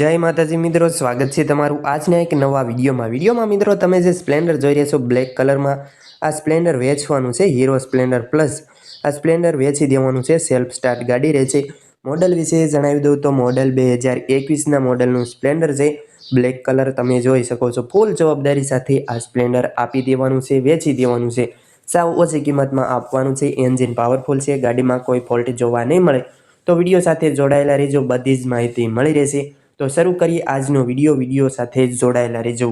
જય માતાજી મિત્રો, સ્વાગત છે તમારું આજના એક નવા વિડીયોમાં. વિડીયોમાં મિત્રો, તમે જે સ્પ્લેન્ડર જોઈ રહ્યા છો, બ્લેક કલરમાં, આ સ્પ્લેન્ડર વેચવાનું છે, હીરો સ્પ્લેન્ડર પ્લસ. આ સ્પ્લેન્ડર વેચી દેવાનું છે, સેલ્ફ સ્ટાર્ટ ગાડી રહે છે. મોડલ વિશે જણાવી દઉં તો મોડલ બે હજાર એકવીસના મોડલનું સ્પ્લેન્ડર છે. બ્લેક કલર તમે જોઈ શકો છો. ફૂલ જવાબદારી સાથે આ સ્પ્લેન્ડર આપી દેવાનું છે, વેચી દેવાનું છે. સાવ ઓછી કિંમતમાં આપવાનું છે, એન્જિન પાવરફુલ છે, ગાડીમાં કોઈ ફોલ્ટ જોવા નહીં મળે. તો વીડિયો સાથે જોડાયેલા રહેજો, બધી જ માહિતી મળી રહેશે. તો શરૂ કરીએ આજનો વીડિયો. વીડિયો સાથે જોડાયેલા રહેજો.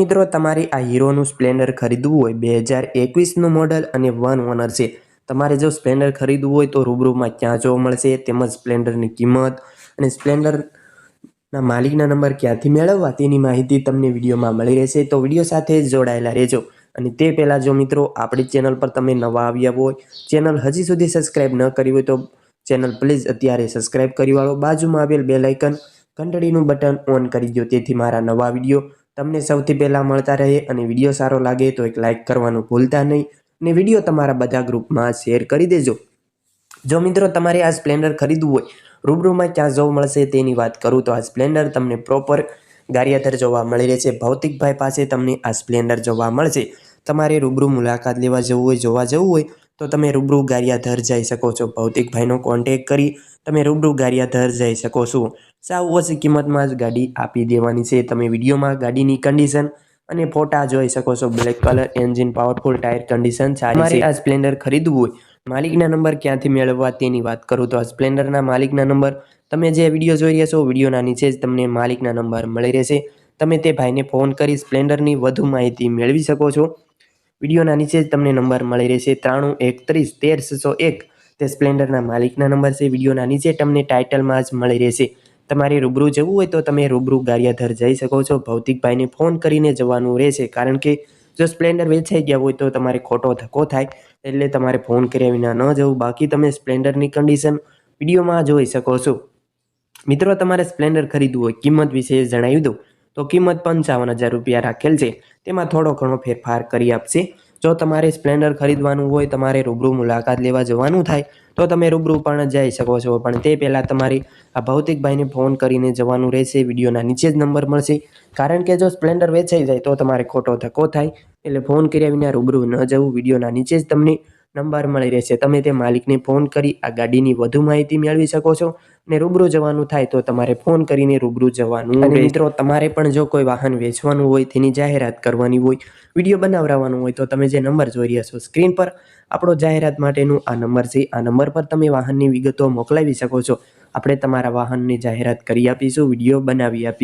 મિત્રો, તમારે આ હીરોનું સ્પ્લેન્ડર ખરીદવું હોય, બે હજાર એકવીસનું મોડલ અને વન ઓનર છે. તમારે જો સ્પ્લેન્ડર ખરીદવું હોય, તો રૂબરૂમાં ક્યાં જોવા મળશે? તેમજ સ્પ્લેન્ડરની કિંમત અને સ્પ્લેન્ડરના માલિકના નંબર ક્યાંથી મેળવવા તેની માહિતી તમને વિડીયોમાં મળી રહેશે. તો વીડિયો સાથે જોડાયેલા રહેજો. અને તે પહેલાં જો મિત્રો આપણી ચેનલ પર તમે નવા આવ્યા હોય, ચેનલ હજી સુધી સબસ્ક્રાઈબ ન કરી હોય તો ચેનલ પ્લીઝ અત્યારે સબસ્ક્રાઈબ કરી વાળો. બાજુમાં આવેલ બે લાઇકન ઘંટડીનું બટન ઓન કરી દો તેથી મારા નવા વીડિયો તમને સૌથી પહેલાં મળતા રહે અને વીડિયો સારો લાગે તો એક લાઇક કરવાનું ભૂલતા નહીં અને વીડિયો તમારા બધા ગ્રુપમાં શેર કરી દેજો. જો મિત્રો તમારે આ સ્પ્લેન્ડર ખરીદવું હોય, રૂબરૂમાં ક્યાં જોવા મળશે તેની વાત કરું તો આ સ્પ્લેન્ડર તમને પ્રોપર ગારિયાધર જોવા મળી રહેશે. ભૌતિકભાઈ પાસે તમને આ સ્પ્લેન્ડર જોવા મળશે. તમારે રૂબરૂ મુલાકાત લેવા જવું હોય, જોવા જવું હોય, તો તમે રૂબરૂ ગારિયાધર જઈ શકો છો. ભૌતિકભાઈનો કોન્ટેક કરી તમે રૂબરૂ ગારિયાધર જઈ શકો છો. સાવ ઓછી કિંમતમાં જ ગાડી આપી દેવાની છે. તમે વિડીયોમાં ગાડીની કન્ડિશન અને ફોટા જોઈ શકો છો. Black colour engine powerful tyre condition સારી આ સ્પ્લેન્ડર ખરીદવું હોય, માલિકના નંબર ક્યાંથી મેળવવા તેની વાત કરું તો આ સ્પ્લેન્ડરના માલિકના નંબર તમે જે વીડિયો જોઈ રહ્યા છો, વિડીયોના નીચે જ તમને માલિકના નંબર મળી રહેશે. તમે તે ભાઈને ફોન કરી સ્પ્લેન્ડરની વધુ માહિતી મેળવી શકો છો. વિડીયોના નીચે જ તમને નંબર મળી રહેશે. ત્રાણું, એકત્રીસ, તેર, છસો એક. તે સ્પ્લેન્ડરના માલિકના નંબર છે. વિડીયોના નીચે તમને ટાઇટલમાં જ મળી રહેશે. તમારે રૂબરૂ જવું હોય તો તમે રૂબરૂ ગારિયાધર જઈ શકો છો. ભૌતિકભાઈને ફોન કરીને જવાનું રહેશે. કારણ કે જો સ્પ્લેન્ડર વેચાઈ ગયા હોય તો તમારે ખોટો ધક્કો થાય. એટલે તમારે ફોન કર્યા વિના ન જવું. બાકી તમે સ્પ્લેન્ડરની કન્ડિશન વિડીયોમાં જોઈ શકો છો. મિત્રો, તમારે સ્પ્લેન્ડર ખરીદવું હોય. કિંમત વિશે જણાવી દઉં. તો કિંમત પંચાવન હજાર રૂપિયા રાખેલ છે. તેમાં થોડો ઘણો ફેરફાર કરી આપશે. જો તમારે સ્પ્લેન્ડર ખરીદવાનું હોય, તમારે રૂબરૂ મુલાકાત લેવા જવાનું થાય, તો તમે રૂબરૂ પણ જઈ શકો છો. પણ તે પહેલાં તમારે આ ભૌતિકભાઈને ફોન કરીને જવાનું રહેશે. વિડીયોના નીચે જ નંબર મળશે. કારણ કે જો સ્પ્લેન્ડર વેચાઈ જાય, તો તમારે ખોટો ધક્કો થાય. એટલે ફોન કર્યા વિના રૂબરૂ ન જવું. વિડીયોના નીચે જ તમને નંબર મળી રહેશે. તમે તે માલિકને ફોન કરી આ ગાડીની વધુ માહિતી મેળવી શકો છો અને રૂબરૂ જવાનું થાય તો તમારે ફોન કરીને રૂબરૂ જવાનું. અને મિત્રો તમારે પણ જો કોઈ વાહન વેચવાનું હોય તેની જાહેરાત કરવાની હોય વીડિયો બનાવડાવવાનું હોય તો તમે જે નંબર જોઈ રહ્યા છો સ્ક્રીન પર આપણો જાહેરાત માટેનું આ નંબર છે. આ નંબર પર તમે વાહનની વિગતો મોકલાવી શકો છો. આપણે તમારા વાહનની જાહેરાત કરી આપીશું વીડિયો બનાવી આપી